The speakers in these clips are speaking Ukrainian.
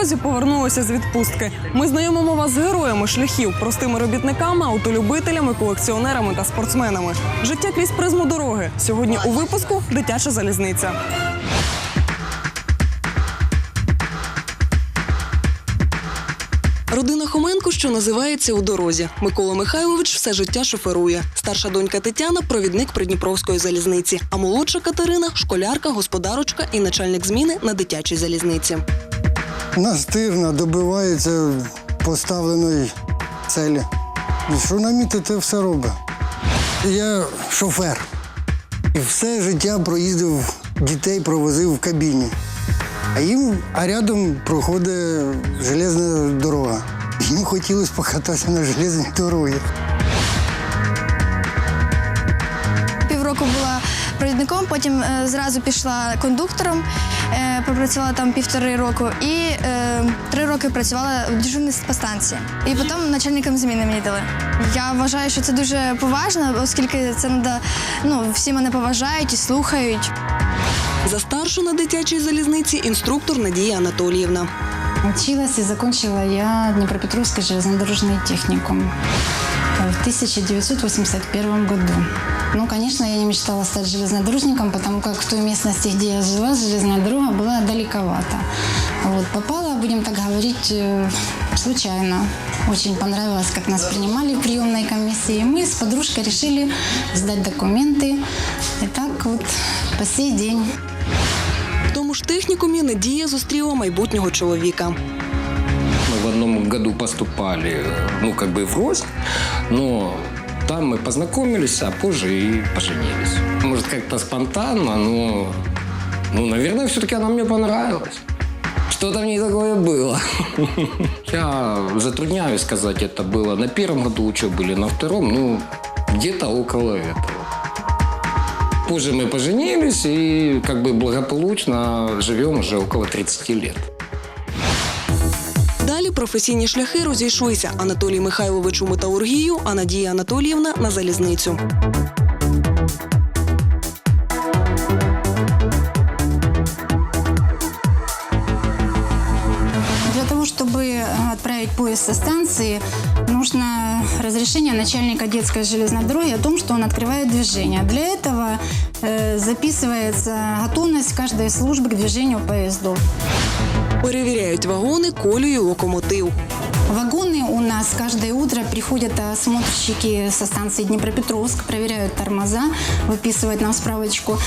Дорозі повернулася з відпустки. Ми знайомимо вас з героями шляхів, простими робітниками, автолюбителями, колекціонерами та спортсменами. Життя крізь призму дороги. Сьогодні у випуску дитяча залізниця. Родина Хоменко, що називається у дорозі. Микола Михайлович все життя шоферує. Старша донька Тетяна провідник Придніпровської залізниці. А молодша Катерина школярка, господарочка і начальник зміни на дитячій залізниці. Настирно добивається поставленої цілі. І що намітити, все робить. Я шофер. І все життя проїздив, дітей провозив в кабіні. А їм а рядом проходить железна дорога. Їм хотілося покататися на железній дорогі. Півроку була провідником, потім е, зразу пішла кондуктором, е, пропрацювала там півтори року і е, три роки працювала в дежурній по станції. І потім начальником зміни мені дали. Я вважаю, що це дуже поважно, оскільки це надо, ну, всі мене поважають і слухають. За старшу на дитячій залізниці інструктор Надія Анатоліївна. Училась и закончила я Днепропетровский железнодорожный техникум в 1981 году. Ну, конечно, я не мечтала стать железнодорожником, потому как в той местности, где я жила, железная дорога была далековато. Вот, попала, будем так говорить, э, случайно. Очень понравилось, как нас принимали в приемной комиссии. Мы с подружкой решили сдать документы. И так вот по сей день. В тому ж технікумі Надія зустріла майбутнього чоловіка. Одном году поступали, ну, как бы в рост, но там мы познакомились, а позже и поженились. Может, как-то спонтанно, но, ну, наверное, все-таки она мне понравилась. Что-то в ней такое было. Я затрудняюсь сказать, это было на первом году учебы или на втором, ну, где-то около этого. Позже мы поженились и как бы благополучно живем уже около 30 лет. Далі професійні шляхи розійшлися. Анатолій Михайлович у металургію, а Надія Анатоліївна на залізницю. Для того, чтобы э, отправить поезд со станции, нужно разрешение начальника детской железной дороги о том, что он открывает движение. Для этого э, записывается готовность каждой службы к движению поездов. Перевіряють вагони, колію, локомотив. Вагоны у нас каждое утро приходят осмотрщики со станции Днепропетровск, проверяют тормоза, выписывают нам справочку.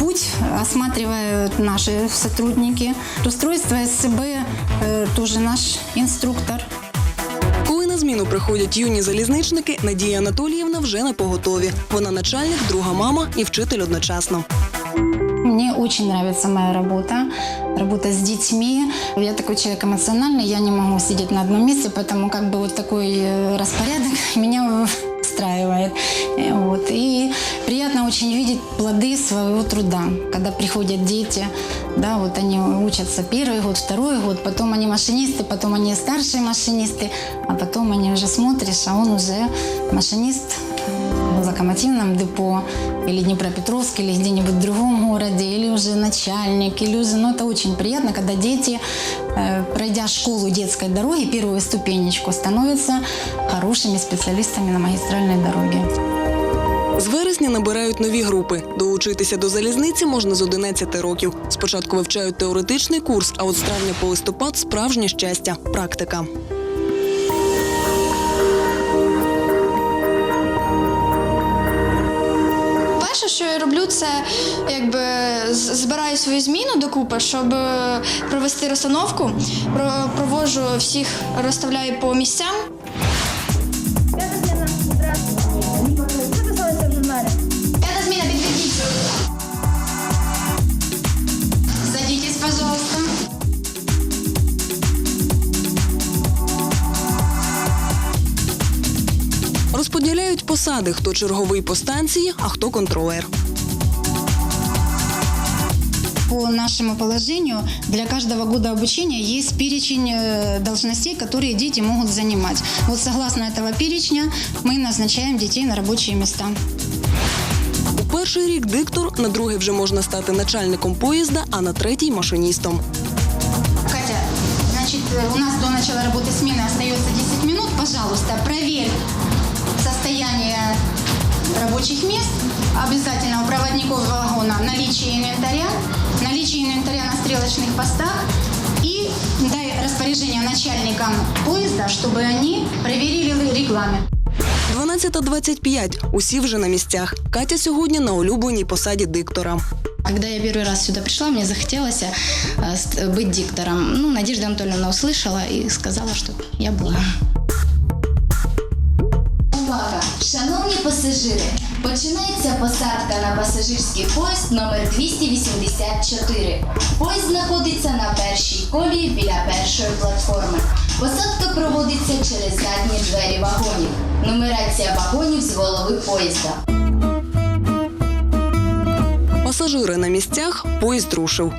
Путь осматривают наши сотрудники. Устройство СЦБ э, тоже наш инструктор. Коли на зміну приходять юні залізничники, Надія Анатоліївна вже на поготові. Вона начальник, друга мама і вчитель одночасно. Мне очень нравится моя работа, работа с детьми. Я такой человек эмоциональный, я не могу сидеть на одном месте, поэтому как бы вот такой э, распорядок меня устраивает. Э, Вот. И приятно очень видеть плоды своего труда, когда приходят дети, да, вот они учатся первый год, второй год, потом они машинисты, потом они старшие машинисты, а потом они уже смотришь, а он уже машинист в локомотивном депо или Днепропетровск, или где-нибудь в другом городе, или уже начальник, или уже, ну это очень приятно, когда дети, э, пройдя школу детской дороги, первую ступенечку, становятся хорошими специалистами на магистральной дороге. З вересня набирають нові групи. Долучитися до залізниці можна з 11 років. Спочатку вивчають теоретичний курс, а от з травня по листопад справжнє щастя практика. Що я роблю, це якби збираю свою зміну докупи, щоб е, провести розстановку. Про- Проводжу всіх, розставляю по місцям. посади, хто черговий по станції, а хто контролер. По нашему положению для каждого года обучения есть перечень э, должностей, которые дети могут занимать. Вот согласно этого перечня мы назначаем детей на рабочие места. У перший рік диктор, на другий вже можна стати начальником поїзда, а на третій машиністом. э, у нас до начала работы смены остается 10 минут, пожалуйста, проверь состояние рабочих мест. Обязательно у проводников вагона наличие инвентаря, наличие инвентаря на стрелочных постах и дай распоряжение начальникам поезда, чтобы они проверили регламент. 12.25. Усі вже на місцях. Катя сьогодні на улюбленій посаді диктора. Когда я первый раз сюда пришла, мне захотелось э, ст- быть диктором. Ну, Надежда Анатольевна услышала и сказала, что я буду. Пасажири! Починається посадка на пасажирський поїзд номер 284. Поїзд знаходиться на першій колії біля першої платформи. Посадка проводиться через задні двері вагонів. Нумерація вагонів з голови поїзда. Пасажири на місцях, поїзд рушив.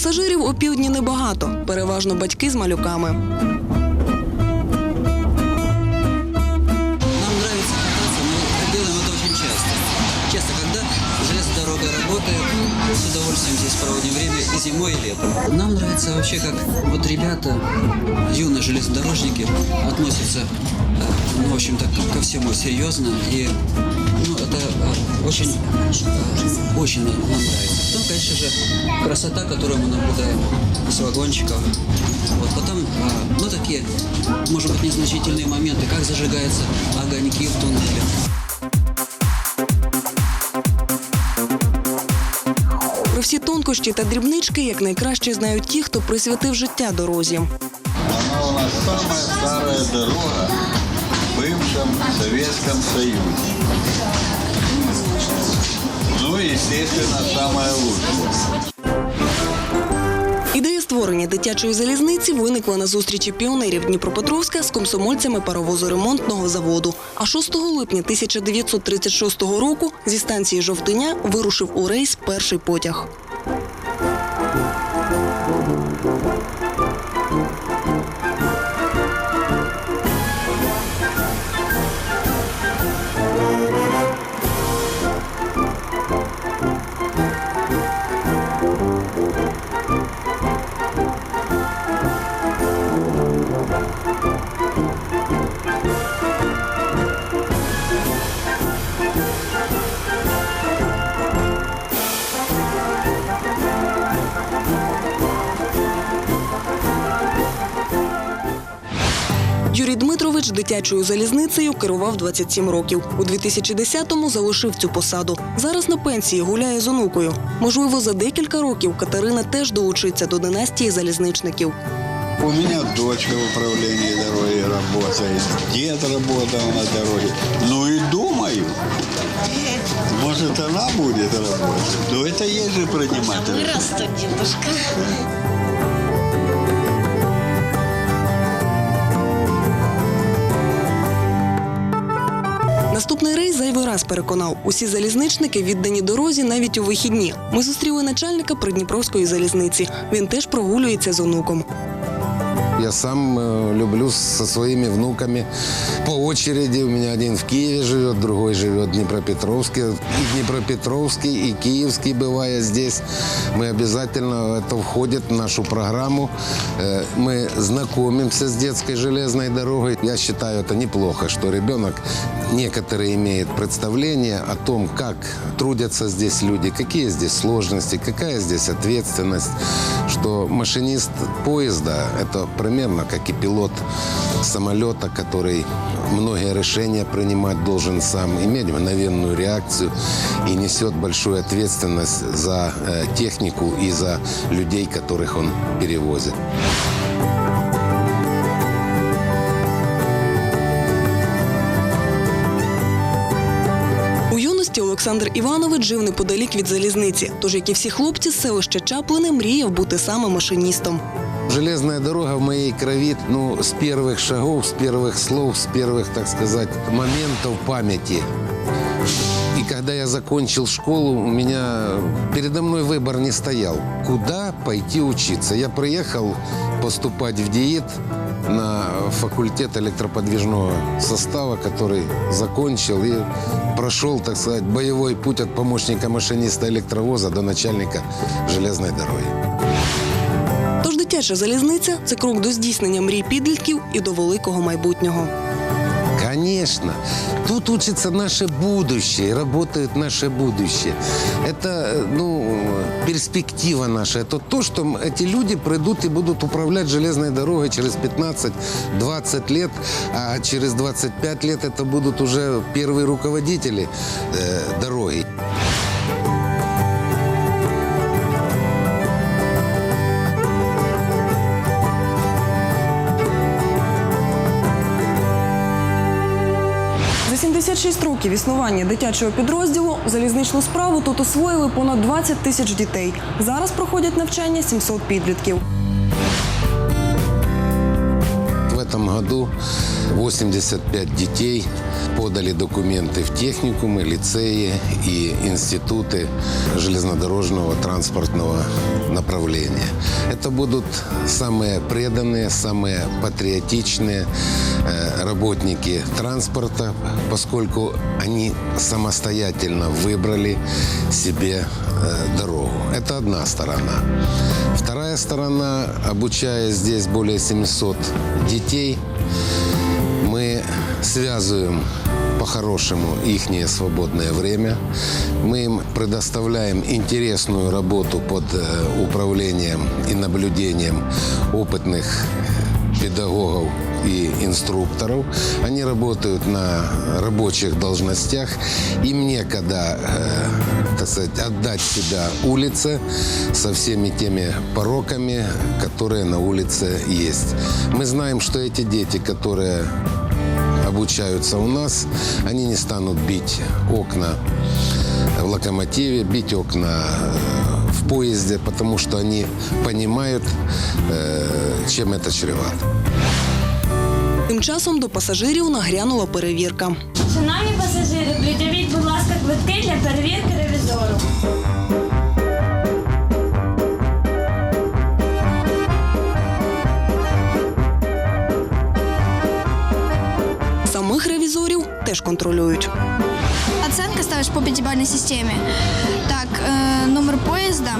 Пасажирів у півдні небагато, переважно батьки з малюками. Нам нравится кататься, мы делаем это очень часто. Часто, когда железная дорога работает, с удовольствием здесь проводим время и зимой, и летом. Нам нравится вообще, как вот ребята, юные железнодорожники, относятся, э, ну, в общем-то, ко- ко всему серьезно. И ну, это э, очень, э, очень нам нравится. Потом, конечно же, красота, которую мы наблюдаем с вагончиков. Вот потом, э, ну, такие, может быть, незначительные моменты, как зажигаются огоньки в туннеле. Про всі тонкощі та дрібнички якнайкраще знають ті, хто присвятив життя дорозі. Она у нас самая старая дорога в бывшем Советском Союзе. Ну и, естественно, самая лучшая. Ідея створення дитячої залізниці виникла на зустрічі піонерів Дніпропетровська з комсомольцями паровозоремонтного заводу. А 6 липня 1936 року зі станції Жовтиня вирушив у рейс перший потяг. Дмитрович дитячою залізницею керував 27 років. У 2010-му залишив цю посаду. Зараз на пенсії гуляє з онукою. Можливо, за декілька років Катерина теж долучиться до династії залізничників. У меня дочка в управлении дороги работает, дед работал на дороге. Ну и думаю, может она будет работать. Но это ей же принимать. решение. Наступний раз переконав, усі залізничники віддані дорозі навіть у вихідні. Ми зустріли начальника Придніпровської залізниці. Він теж прогулюється з онуком. Я сам э, люблю со своими внуками по очереди. У меня один в Киеве живет, другой живет в Днепропетровске. И Днепропетровский, и Киевский, бывая здесь, мы обязательно, это входит в нашу программу. Э, Мы знакомимся с детской железной дорогой. Я считаю это неплохо, что ребенок некоторые имеет представление о том, как трудятся здесь люди, какие здесь сложности, какая здесь ответственность, что машинист поезда – это примерно как и пилот самолета, который многие решения принимать должен сам, иметь мгновенную реакцию и несет большую ответственность за э, технику и за людей, которых он перевозит. У юності Олександр Олександр Іванович жив неподалік від залізниці. Тож, як і всі хлопці з селища Чаплини, мріяв бути саме машиністом. Железная дорога в моей крови, ну, с первых шагов, с первых слов, с первых, так сказать, моментов памяти. И когда я закончил школу, у меня передо мной выбор не стоял. Куда пойти учиться? Я приехал поступать в ДИИТ на факультет электроподвижного состава, который закончил и прошел, так сказать, боевой путь от помощника машиниста электровоза до начальника железной дороги. Тож дитяча залізниця це крок до здійснення мрій підлітків і до великого майбутнього. Конечно. Тут учится наше будущее, работает наше будущее. Это, э, ну, перспектива наша. Это то, что м- эти люди придут и будут управлять железной дорогой через 15-20 лет, а через 25 лет это будут уже первые руководители э, дороги. 76 років існування дитячого підрозділу залізничну справу тут освоїли понад 20 тисяч дітей. Зараз проходять навчання 700 підлітків. В этом году 85 детей подали документы в техникумы, лицеи и институты железнодорожного транспортного направления. Это будут самые преданные, самые патриотичные э, работники транспорта, поскольку они самостоятельно выбрали себе э, дорогу. Это одна сторона. Вторая сторона, обучая здесь более 700 детей, мы связываем по-хорошему их свободное время. Мы им предоставляем интересную работу под э, управлением и наблюдением опытных педагогов и инструкторов. Они работают на рабочих должностях. Им некогда, э, так сказать, отдать себя улице со всеми теми пороками, которые на улице есть. Мы знаем, что эти дети, которые обучаются у нас, они не станут бить окна в локомотиве, бить окна э, в поезде, потому что они понимают, э, чем это чревато. Тим часом до пасажирів нагрянула перевірка. Шановні пасажири, придивіть, будь ласка, квитки для перевірки ревізору. Теж контролюють. Оценка ставиш по п'ятибальній системі. Так, е, номер поїзда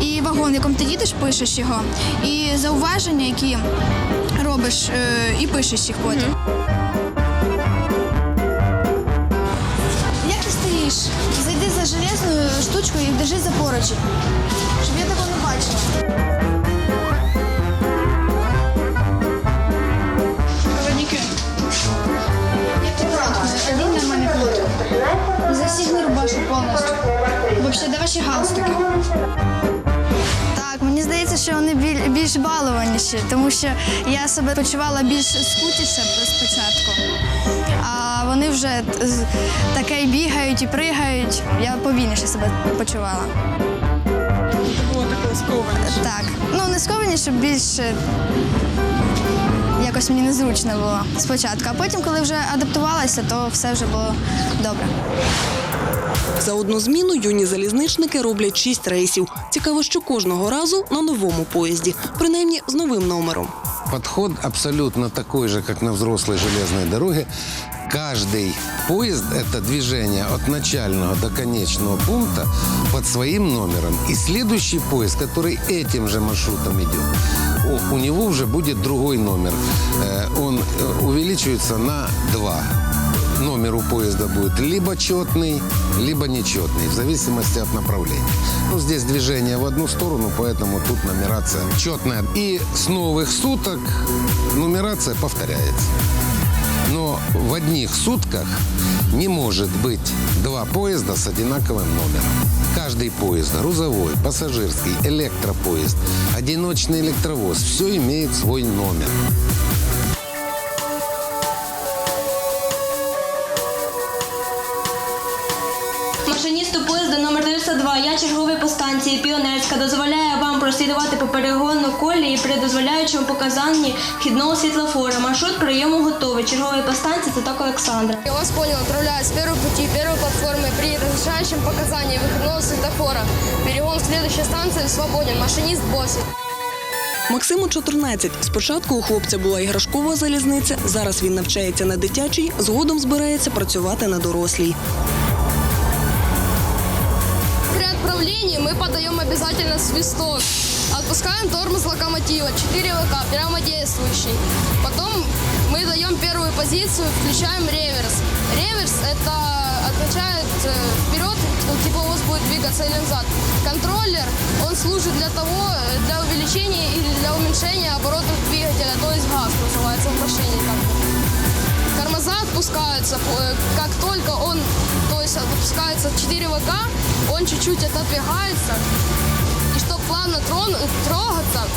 і вагон, в якому ти їдеш, пишеш його. І зауваження, які робиш, е, і пишеш їх потім. Як ти стоїш? Зайди за железною штучкою і держи за поручень, щоб я такого не бачила. Застегни рубашку повністю. Вообще, де ваші галстуки? Так, мені здається, що вони біль- більш балованіші, тому що я себе почувала більш скутіше спочатку. А вони вже таке бігають і пригають. Я повільніше себе почувала. Було таке скованіше. Так. Ну, не скованіше, більше якось мені незручно було спочатку. А потім, коли вже адаптувалася, то все вже було добре. За одну зміну юні залізничники роблять шість рейсів. Цікаво, що кожного разу на новому поїзді, принаймні з новим номером. Подход абсолютно такой же, как на взрослой железной дороге. Каждый поезд – это движение от начального до конечного пункта под своим номером. И следующий поезд, который этим же маршрутом идет, у- у него уже будет другой номер. Э, Он э, увеличивается на два. Номер у поезда будет либо четный, либо нечетный, в зависимости от направления. Ну, здесь движение в одну сторону, поэтому тут нумерация четная. И с новых суток нумерация повторяется. Но в одних сутках не может быть два поезда с одинаковым номером. Каждый поезд, грузовой, пассажирский, электропоезд, одиночный электровоз, все имеет свой номер. Черговий по станції Піонерська дозволяю вам прослідувати по перегону колії при дозволяючому показанні вхідного світлофора. Маршрут прийому готовий. Черговий по станції це так Олександр. Я вас понял, отправляю с первой пути, первой платформы при разрешающем показании выходного светофора. Перегон к следующей станции свободен. Машинист босс. Максиму 14. Спочатку у хлопця була іграшкова залізниця. Зараз він навчається на дитячій, згодом збирається працювати на дорослій. Отправлении мы подаем обязательно свисток. Отпускаем тормоз локомотива, 4 ВК, прямодействующий. Потом мы даем первую позицию, включаем реверс. Реверс это означает э, вперед, ну, типа у вас будет двигаться или назад. Контроллер, он служит для того, э, для увеличения или для уменьшения оборотов двигателя, то есть газ называется в машине. как Тормоза отпускаются, э, как только он, то есть отпускается 4 ВК, он чуть-чуть отодвигается. И чтобы плавно трон- трогаться,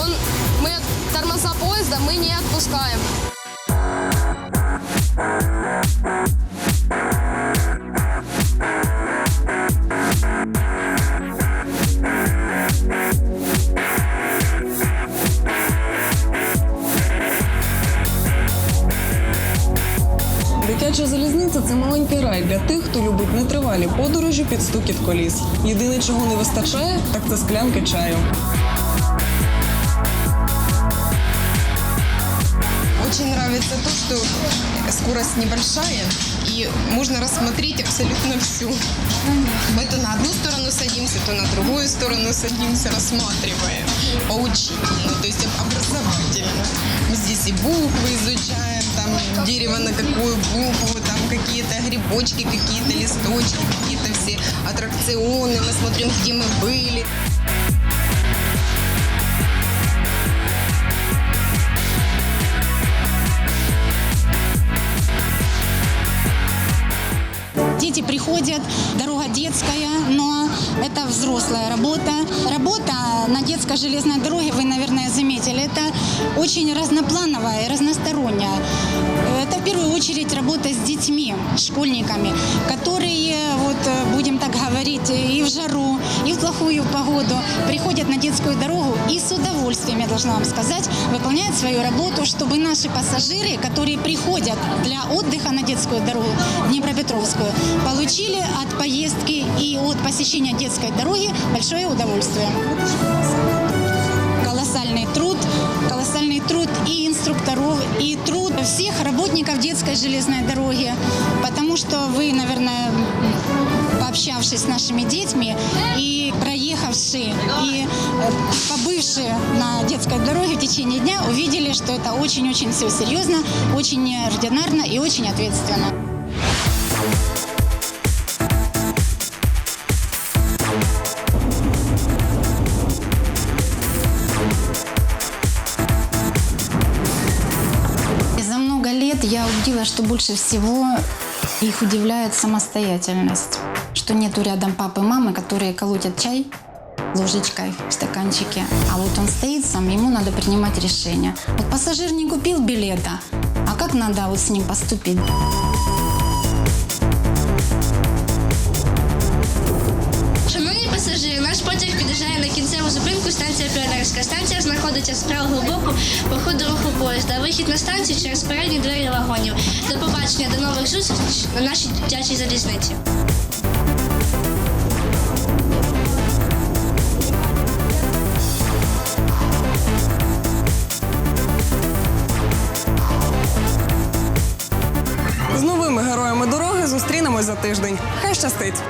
он, мы тормоза поезда мы не отпускаем. Дитяча залізниця це маленький рай для тих, хто любить нетривалі подорожі під стукіт коліс. Єдине, чого не вистачає, так це склянки чаю. Очень нравится то, что скорость небольшая и можно рассмотреть абсолютно всю. Мы то на одну сторону садимся, то на другую сторону садимся, рассматриваем поучительно, то есть образовательно. Мы здесь и буквы изучаем, там дерево на какую букву, там какие-то грибочки, какие-то листочки, какие-то все аттракционы, мы смотрим, где мы были. Дети приходят, дорога детская, но это взрослая работа. Работа на детской железной дороге, вы, наверное, заметили, это очень разноплановая и разносторонняя. Это в первую очередь работа с детьми, школьниками, которые, вот будем так говорить, и в жару, и в плохую погоду приходят на детскую дорогу и с удовольствием, я должна вам сказать, выполняют свою работу, чтобы наши пассажиры, которые приходят для отдыха на детскую дорогу Днепропетровскую, получили от поездки и от посещения детской дороги большое удовольствие. Колоссальный труд, колоссальный труд и инструкторов, и труд всех работников детской железной дороги, потому что вы, наверное, пообщавшись с нашими детьми и проехавшие и побывшие на детской дороге в течение дня, увидели, что это очень-очень все серьезно, очень неординарно и очень ответственно. Больше всего их удивляет самостоятельность. Что нету рядом папы и мамы, которые колотят чай ложечкой в стаканчике. А вот он стоит сам, ему надо принимать решение. Вот пассажир не купил билета, а как надо вот с ним поступить? Кінцеву зупинку станція Піонерська. Станція знаходиться з правого боку по ходу руху поїзда. Вихід на станцію через передні двері вагонів. До побачення, до нових зустрічей на нашій дитячій залізниці. З новими героями дороги зустрінемось за тиждень. Хай щастить!